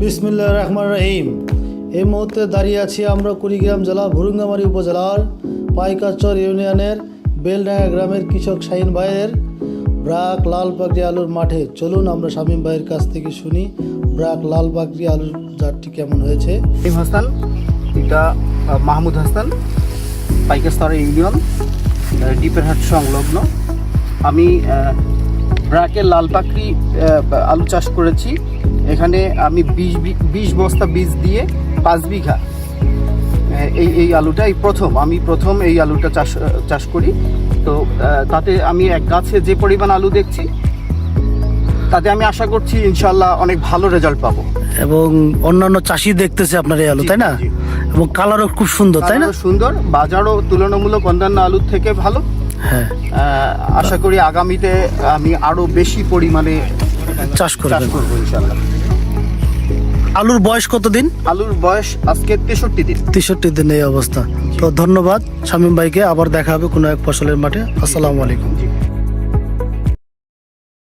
বিসমিল্লা রহমান রহিম। এই মুহূর্তে দাঁড়িয়ে আছি আমরা কুড়িগ্রাম জেলা, ভুরুঙ্গামারী উপজেলার পাইকাচর ইউনিয়নের বেলডাঙ্গা গ্রামের কৃষক শাহিন ভাইয়ের ব্রাক লাল পাকড়ি আলুর মাঠে। চলুন আমরা শামীম ভাইয়ের কাছ থেকে শুনি ব্রাক লাল পাকড়ি আলুর জাতটি কেমন হয়েছে। হাসান, এটা মাহমুদ হাসান পাইকাস্তর ইউনিয়ন ডিপেরহাট সংলগ্ন। আমি ব্রাকের লাল পাকড়ি আলু চাষ করেছি। এখানে আমি বিশ বিশ বস্তা বীজ দিয়ে পাঁচ বিঘা এই এই আলুটা এই প্রথম। আমি প্রথম এই আলুটা চাষ চাষ করি। তো তাতে আমি এক গাছে যে পরিমাণ আলু দেখছি তাতে আমি আশা করছি ইনশাল্লাহ অনেক ভালো রেজাল্ট পাবো। এবং অন্যান্য চাষি দেখতেছে আপনার এই আলু তাই না? এবং কালারও খুব সুন্দর তাই না? সুন্দর বাজারও তুলনামূলক অন্যান্য আলুর থেকে ভালো। হ্যাঁ। আশা করি আগামীতে আমি আরও বেশি পরিমাণে চাষ করব ইনশাল্লাহ আলুর বয়স কতদিন? আলুর বয়স আজকে তেষট্টি দিন। তেষট্টি দিন এই অবস্থা। তো ধন্যবাদ শামীম ভাইকে আবার দেখা হবে কোনো এক ফসলের মাঠে। আসসালামু আলাইকুম।